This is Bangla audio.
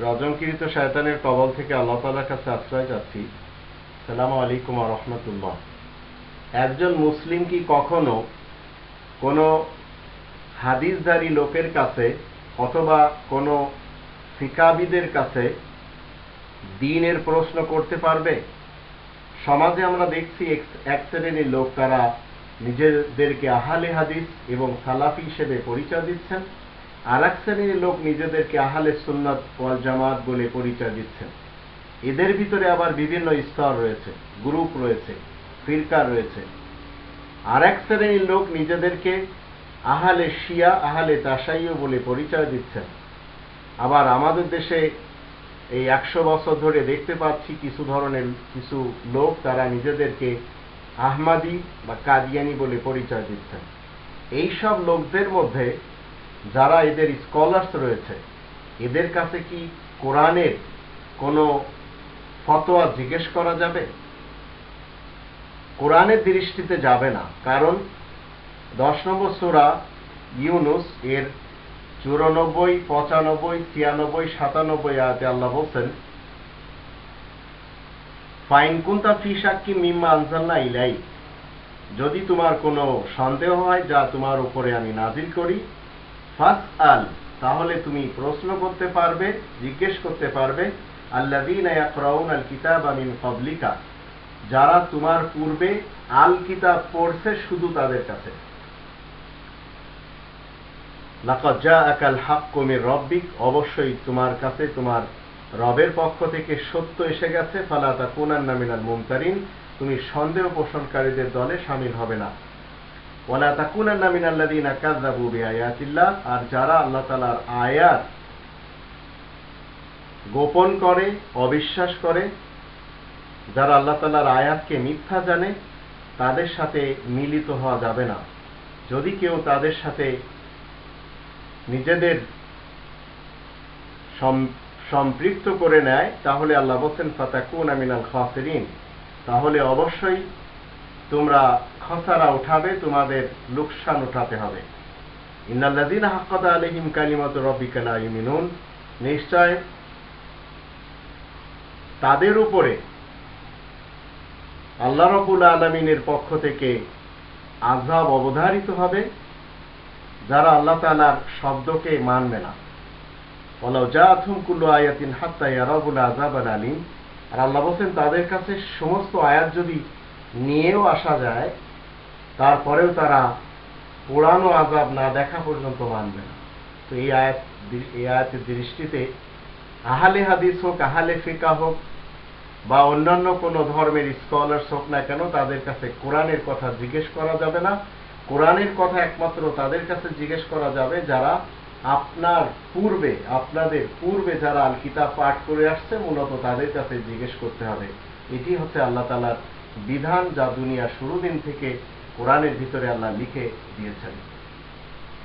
রজনকৃত শয়তানের কবল থেকে আল্লাহ তালার কাছে আশ্রয় চাচ্ছি। সালাম আলাইকুম রহমতুল্লাহ। একজন মুসলিম কি কখনো কোনো হাদিসধারী লোকের কাছে অথবা কোনো ফিকাবিদের কাছে দিনের প্রশ্ন করতে পারবে? সমাজে আমরা দেখছি এক শ্রেণির লোক তারা নিজেদেরকে আহালে হাদিস এবং সালাফি হিসেবে পরিচয় দিচ্ছেন। আর এক শ্রেণির লোক নিজেদেরকে আহালে সুন্নাত ওয়াল জামাত বলে পরিচয় দিচ্ছেন। এদের ভিতরে আবার বিভিন্ন স্তর রয়েছে, গ্রুপ রয়েছে ফিরকা রয়েছে। আর এক শ্রেণির লোক নিজেদেরকে আহালে শিয়া, আহালে তাসাইও বলে পরিচয় দিচ্ছেন। আবার আমাদের দেশে এই একশো বছর ধরে দেখতে পাচ্ছি কিছু ধরনের কিছু লোক তারা নিজেদেরকে আহমাদি বা কাদিয়ানি বলে পরিচয় দিচ্ছেন। এইসব লোকদের মধ্যে যারা এদের স্কলার্স রয়েছে, এদের কাছে কি কোরআনের কোনো ফতোয়া জিজ্ঞেস করা যাবে? কোরআনের দৃষ্টিতে যাবে না, কারণ দশ নম্বর সুরা ইউনুস এর চুরানব্বই, পঁচানব্বই, ছিয়ানব্বই, সাতানব্বই আয়াতে আল্লাহ বলছেন, ফাইন কুন্তা ফি সাক্ষী মিম্মা আনজাল্লা ইলাই যদি তোমার কোনো সন্দেহ হয় যা তোমার উপরে আমি নাজিল করি ফাস তাহলে তুমি প্রশ্ন করতে পারবে, জিজ্ঞেস করতে পারবে আল্লাদিন ইয়াকরাউন আল কিতাব মিন ক্বাবলিকা, যারা তোমার পূর্বে আল কিতাব পড়ছে শুধু তাদের কাছে। লাকাদ জাআকাল হাক্কু মির রব্বিক, অবশ্যই তোমার কাছে তোমার রবের পক্ষ থেকে সত্য এসে গেছে, ফালা তাকুনান্না মিনাল মুমতারিন, তুমি সন্দেহ পোষণকারীদের দলে শামিল হবে না। ওয়ালা তাকুনান্না মিনাল্লাযিনা কাযযাবু বিআয়াতিল্লাহ, আর যারা আল্লাহ তাআলার আয়াত গোপন করে, অবিশ্বাস করে, যারা আল্লাহ আয়াতকে মিথ্যা জানে, তাদের সাথে মিলিত হওয়া যাবে না। যদি কেউ তাদের সাথে নিজেদের সম্পৃক্ত করে নেয়, তাহলে আল্লাহ বলছেন, ফাতাকুন আমিনাল খাসিরিন। তাহলে অবশ্যই তোমরা খসারা উঠাবে, তোমাদের লোকসান উঠাতে হবে। ইন্নাল্লাযীনা হাক্কাত আলাইহিম কালিমাতু রাব্বিকা লা ইউমিনুন। নিশ্চয় তাদের উপরে আল্লাহ রাব্বুল আলামিনের পক্ষ থেকে আযাব অবধারিত হবে, যারা আল্লাহ তাআলার শব্দকে মানবে না। ওয়ালাউ জাআতুহুম কুল্লু আয়াতিন হাত্তা আজাব আযাবাল আলিম। আর আল্লাহ বলছেন, তাদের কাছে সমস্ত আয়াত যদি নিয়েও আসা যায় তারপরেও তারা পুরানো আজাব না দেখা পর্যন্ত মানবে না। তো এই আয়াত, এই আয়াতের দৃষ্টিতে আহালে হাদিস হোক, আহালে ফিকা হোক, বা অন্যান্য কোনো ধর্মের স্কলার্স হোক না কেন, তাদের কাছে কোরআনের কথা জিজ্ঞেস করা যাবে না। কোরআনের কথা একমাত্র তাদের কাছে জিজ্ঞেস করা যাবে, যারা আপনার পূর্বে, আপনাদের পূর্বে যারা আল কিতাব পাঠ করে আসছে, মূলত তাদের কাছে জিজ্ঞেস করতে হবে। এটি হচ্ছে আল্লাহ তালার বিধান যা দুনিয়া শুরু দিন থেকে কোরআনের ভিতরে আল্লাহ লিখে দিয়েছেন।